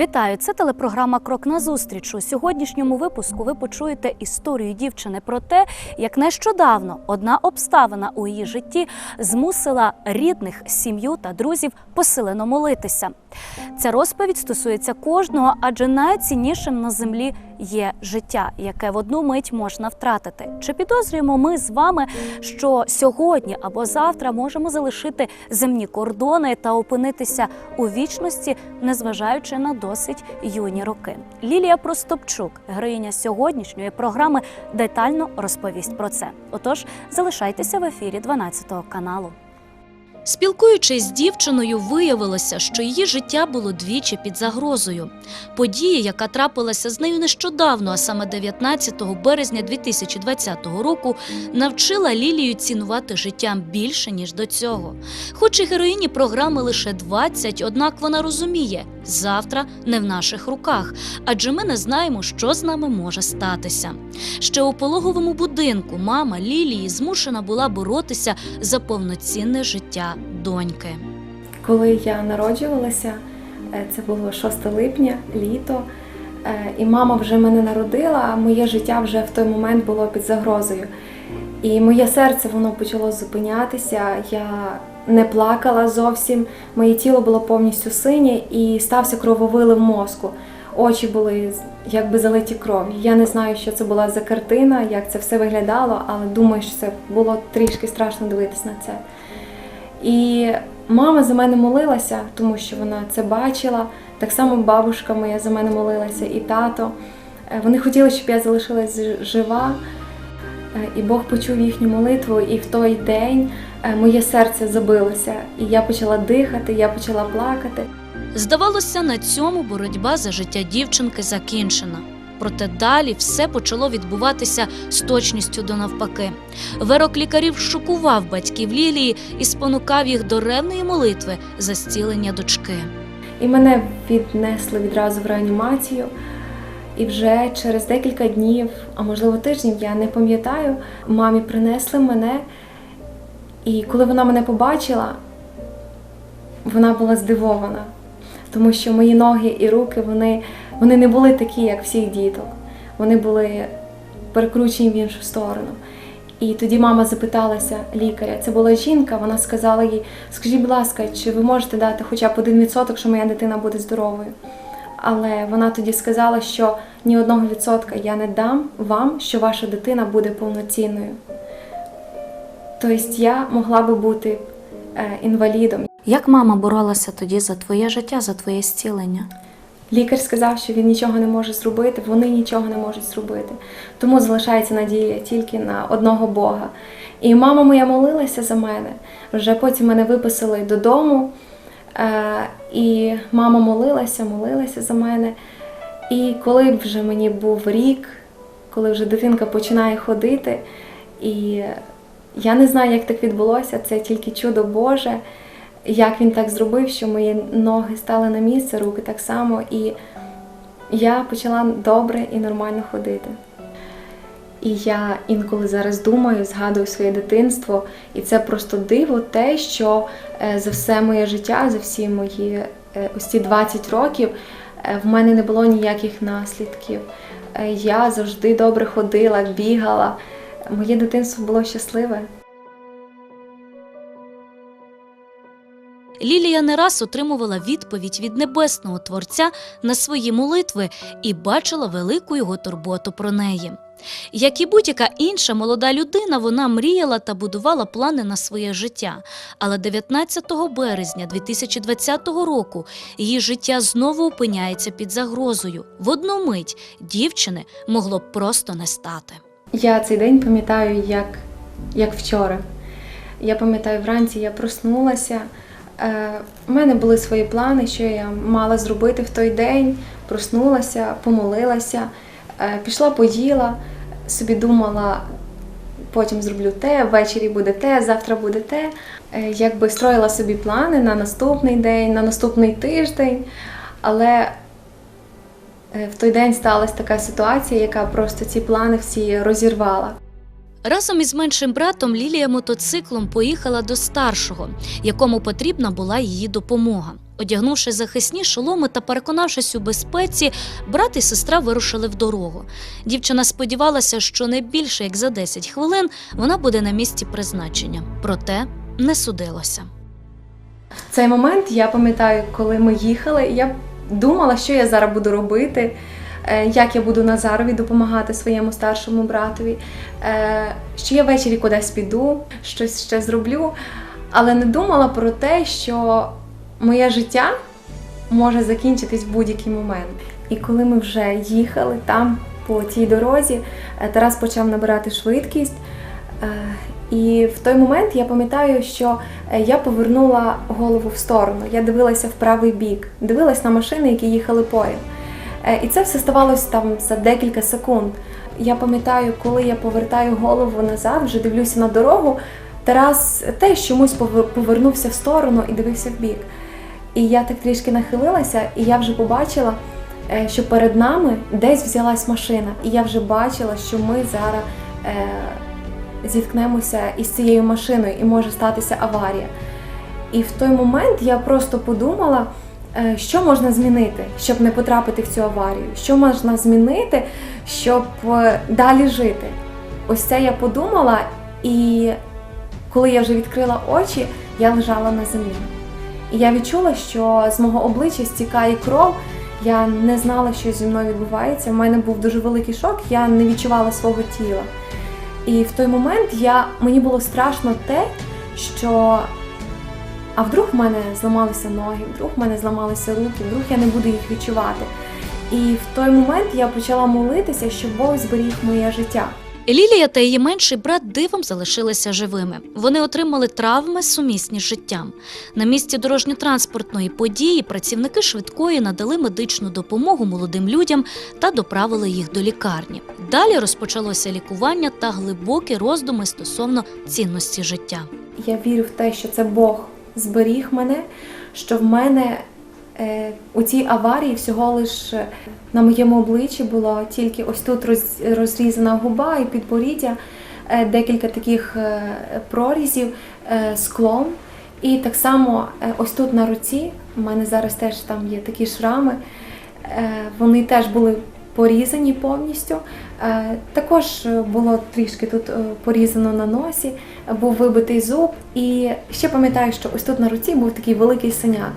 Вітаю! Це телепрограма Крок на зустріч». У сьогоднішньому випуску ви почуєте історію дівчини про те, як нещодавно одна обставина у її житті змусила рідних, сім'ю та друзів посилено молитися. Ця розповідь стосується кожного, адже найціннішим на землі є життя, яке в одну мить можна втратити. Чи підозрюємо ми з вами, що сьогодні або завтра можемо залишити земні кордони та опинитися у вічності, незважаючи на досить юні роки? Лілія Простопчук, героїня сьогоднішньої програми, детально розповість про це. Отож, залишайтеся в ефірі 12 каналу. Спілкуючись з дівчиною, виявилося, що її життя було двічі під загрозою. Подія, яка трапилася з нею нещодавно, а саме 19 березня 2020 року, навчила Лілію цінувати життя більше ніж до цього. Хоч і героїні програми лише 20, однак вона розуміє, завтра не в наших руках, адже ми не знаємо, що з нами може статися. Ще у пологовому будинку мама Лілії змушена була боротися за повноцінне життя доньки. Коли я народжувалася, е, це було 6 липня, літо, е, і мама вже мене народила, а моє життя вже в той момент було під загрозою. І моє серце воно почало зупинятися. Я не плакала зовсім, моє тіло було повністю синє і стався крововилив мозку. Очі були якби залиті кров'ю. Я не знаю, що це була за картина, як це все виглядало, але думаю, що це було трішки страшно дивитися на це. І мама за мене молилася, тому що вона це бачила. Так само бабушка моя за мене молилася, і тато. Е, Вони хотіли, щоб я залишилась жива. Е, І Бог почув їхню молитву, і в той день е, моє серце забилося. І я почала дихати, я почала плакати. Здавалося, на цьому боротьба за життя дівчинки закінчена. Проте далі все почало відбуватися з точністю до навпаки. Вирок лікарів шокував батьків Лілії і спонукав їх до ревної молитви за зцілення дочки. І мене віднесли відразу в реанімацію. І вже через декілька днів, а можливо тижнів, я не пам'ятаю, мамі принесли мене. І коли вона мене побачила, вона була здивована, тому що мої ноги і руки вони, вони не були такі, як всіх діток. Вони були перекручені в іншу сторону. І тоді мама запиталася лікаря, це була жінка, вона сказала їй: скажіть, будь ласка, чи ви можете дати хоча б один відсоток, що моя дитина буде здоровою? Але вона тоді сказала, що ні одного відсотка я не дам вам, що ваша дитина буде повноцінною. Тобто я могла би бути е, інвалідом. Як мама боролася тоді за твоє життя, за твоє зцілення? Лікар сказав, що він нічого не може зробити, вони нічого не можуть зробити. Тому залишається надія тільки на одного Бога. І мама моя молилася за мене. Вже потім мене виписали додому. Е, І мама молилася, молилася за мене. І коли вже мені був рік, коли вже дитинка починає ходити, і я не знаю, як так відбулося, це тільки чудо Боже, як він так зробив, що мої ноги стали на місце, руки так само, і я почала добре і нормально ходити. І я інколи зараз думаю, згадую своє дитинство, і це просто диво те, що е, за все моє життя, за всі мої е, ось ці 20 років е, в мене не було ніяких наслідків. Я завжди добре ходила, бігала. Моє дитинство було щасливе. Лілія не раз отримувала відповідь від небесного творця на свої молитви і бачила велику його турботу про неї. Як і будь-яка інша молода людина, вона мріяла та будувала плани на своє життя. Але 19 березня 2020 року її життя знову опиняється під загрозою. В одну мить дівчини могло б просто не стати. Я цей день пам'ятаю як, як вчора. Я пам'ятаю, вранці я проснулася. Е, У мене були свої плани, що я мала зробити в той день. Проснулася, помолилася, е, пішла поїла, собі думала, потім зроблю те, ввечері буде те, завтра буде те. Е, Якби строїла собі плани на наступний день, на наступний тиждень. Але е, в той день сталася така ситуація, яка просто ці плани всі розірвала. Разом із меншим братом Лілія мотоциклом поїхала до старшого, якому потрібна була її допомога. Одягнувши захисні шоломи та переконавшись у безпеці, брат і сестра вирушили в дорогу. Дівчина сподівалася, що не більше як за 10 хвилин вона буде на місці призначення. Проте не судилося. Цей момент я пам'ятаю, коли ми їхали, я думала, що я зараз буду робити, як я буду Назарові допомагати своєму старшому братові, е, що я ввечері кудись піду, щось ще зроблю. Але не думала про те, що моє життя може закінчитись в будь-який момент. І коли ми вже їхали там по тій дорозі, е, Тарас почав набирати швидкість. Е, І в той момент я пам'ятаю, що е, я повернула голову в сторону. Я дивилася в правий бік, дивилась на машини, які їхали поряд. Е, І це все ставалося там за декілька секунд. Я пам'ятаю, коли я повертаю голову назад, вже дивлюся на дорогу. Тарас теж чомусь повернувся в сторону і дивився в бік. І я так трішки нахилилася, і я вже побачила, е, що перед нами десь взялась машина. І я вже бачила, що ми зараз е, зіткнемося із цією машиною і може статися аварія. І в той момент я просто подумала, що можна змінити, щоб не потрапити в цю аварію, що можна змінити, щоб е, далі жити. Ось це я подумала, і коли я вже відкрила очі, я лежала на землі. І я відчула, що з мого обличчя стікає кров. Я не знала, що зі мною відбувається. У мене був дуже великий шок, я не відчувала свого тіла. І в той момент я, мені було страшно те, що а вдруг в мене зламалися ноги, вдруг в мене зламалися руки, вдруг я не буду їх відчувати. І в той момент я почала молитися, щоб Бог зберіг моє життя. Лілія та її менший брат дивом залишилися живими. Вони отримали травми сумісні з життям. На місці дорожньо-транспортної події працівники швидкої надали медичну допомогу молодим людям та доправили їх до лікарні. Далі розпочалося лікування та глибокі роздуми стосовно цінності життя. Я вірю в те, що це Бог зберіг мене, що в мене е, у цій аварії всього лише на моєму обличчі було тільки ось тут роз- розрізана губа і підборіддя, е, декілька таких е, прорізів е, склом. І так само е, ось тут на руці, у мене зараз теж там є такі шрами, е, вони теж були порізані повністю. Е, Також е, було трішки тут е, порізано на носі, був вибитий зуб. І ще пам'ятаю, що ось тут на руці був такий великий синяк.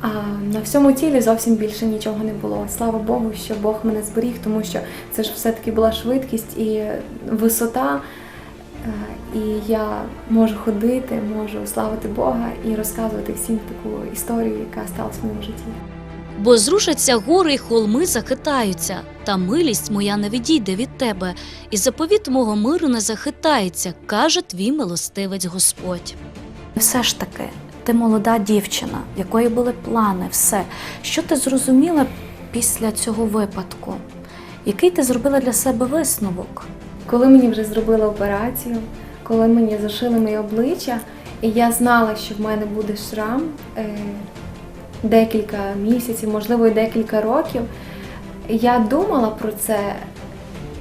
А на всьому тілі зовсім більше нічого не було. Слава Богу, що Бог мене зберіг, тому що це ж все-таки була швидкість і висота. І я можу ходити, можу славити Бога і розказувати всім таку історію, яка сталася в моєму житті. Бо зрушаться гори й холми захитаються, та милість моя не відійде від тебе, і заповіт мого миру не захитається, каже твій милостивець Господь. Все ж таки, ти молода дівчина, в якої були плани, все. Що ти зрозуміла після цього випадку? Який ти зробила для себе висновок? Коли мені вже зробили операцію, коли мені зашили моє обличчя, і я знала, що в мене буде шрам е, декілька місяців, можливо, і декілька років, я думала про це.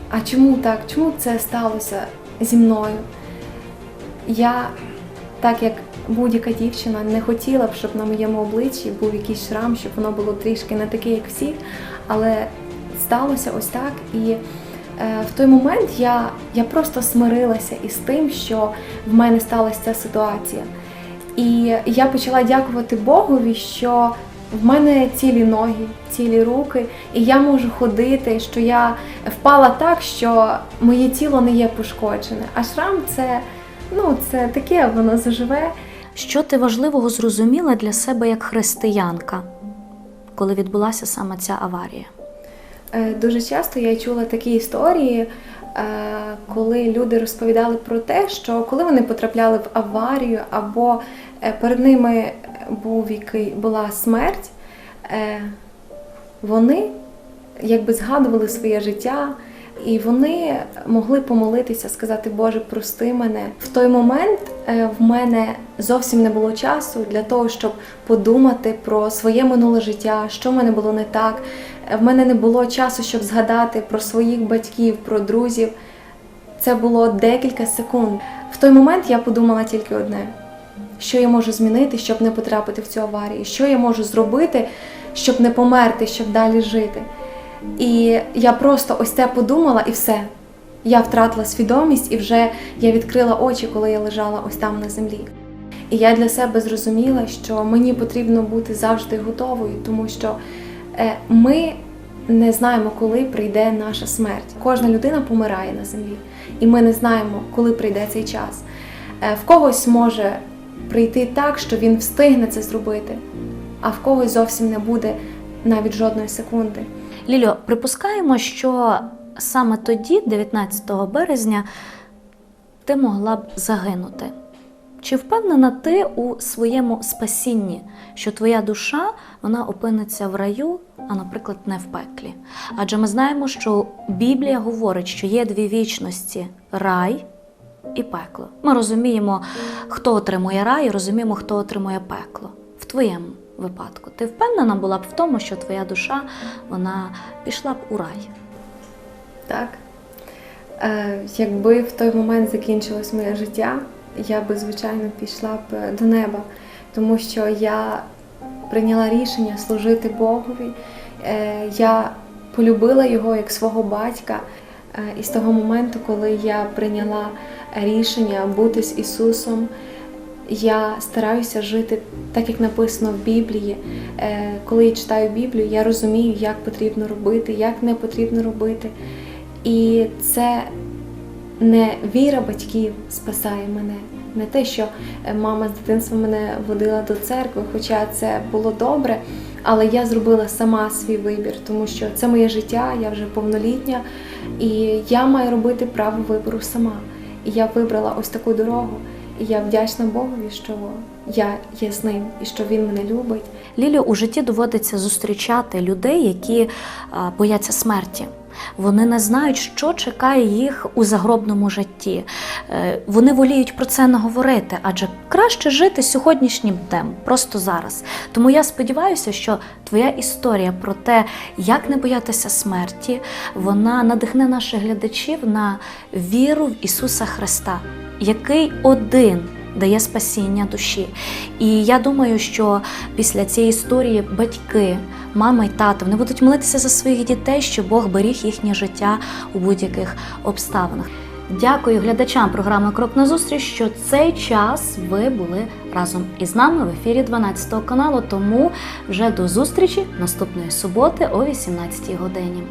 А чому так? Чому це сталося зі мною? Я, так як будь-яка дівчина, не хотіла б, щоб на моєму обличчі був якийсь шрам, щоб воно було трішки не таке, як всі. Але сталося ось так. І е, в той момент я, я просто смирилася із тим, що в мене сталася ця ситуація. І я почала дякувати Богові, що в мене цілі ноги, цілі руки, і я можу ходити, що я впала так, що моє тіло не є пошкоджене. А шрам це, ну, це таке, воно заживе. Що ти важливого зрозуміла для себе як християнка, коли відбулася саме ця аварія? Е, Дуже часто я чула такі історії, коли люди розповідали про те, що коли вони потрапляли в аварію або е, перед ними був який, була смерть, е, вони якби згадували своє життя. І вони могли помолитися, сказати, Боже, прости мене. В той момент е, в мене зовсім не було часу для того, щоб подумати про своє минуле життя, що в мене було не так. В мене не було часу, щоб згадати про своїх батьків, про друзів. Це було декілька секунд. В той момент я подумала тільки одне: що я можу змінити, щоб не потрапити в цю аварію, що я можу зробити, щоб не померти, щоб далі жити. І я просто ось це подумала і все. Я втратила свідомість і вже я відкрила очі, коли я лежала ось там на землі. І я для себе зрозуміла, що мені потрібно бути завжди готовою, тому що ми не знаємо, коли прийде наша смерть. Кожна людина помирає на землі, і ми не знаємо, коли прийде цей час. Е, В когось може прийти так, що він встигне це зробити, а в когось зовсім не буде навіть жодної секунди. Лілю, припускаємо, що саме тоді, 19 березня, ти могла б загинути. Чи впевнена ти у своєму спасінні, що твоя душа вона опиниться в раю, а, наприклад, не в пеклі? Адже ми знаємо, що Біблія говорить, що є дві вічності рай і пекло. Ми розуміємо, хто отримує рай, і розуміємо, хто отримує пекло. В твоєму випадку. Ти впевнена була б в тому, що твоя душа вона пішла б у рай? Так. Е, якби в той момент закінчилось моє життя, я би, звичайно, пішла б е, до неба, тому що я прийняла рішення служити Богові. Е, я полюбила його як свого батька. Е, і з того моменту, коли я прийняла рішення бути з Ісусом, я стараюся жити так, як написано в Біблії. Коли я читаю Біблію, я розумію, як потрібно робити, як не потрібно робити. І це не віра батьків спасає мене, не те, що е, мама з дитинства мене водила до церкви, хоча це було добре, але я зробила сама свій вибір, тому що це моє життя, я вже повнолітня, і я маю робити право вибору сама. І я вибрала ось таку дорогу. І я вдячна Богові, що я є з ним і що він мене любить. Лілі у житті доводиться зустрічати людей, які бояться смерті. Вони не знають, що чекає їх у загробному житті. Е, Вони воліють про це не говорити, адже краще жити сьогоднішнім днем, просто зараз. Тому я сподіваюся, що твоя історія про те, як не боятися смерті, вона надихне наших глядачів на віру в Ісуса Христа, який один дає спасіння душі. І я думаю, що після цієї історії батьки, мама й тато, вони будуть молитися за своїх дітей, щоб Бог беріг їхнє життя у будь-яких обставинах. Дякую глядачам програми Крок на зустріч, що цей час ви були разом із нами в ефірі 12 каналу. Тому вже до зустрічі наступної суботи о 18 годині.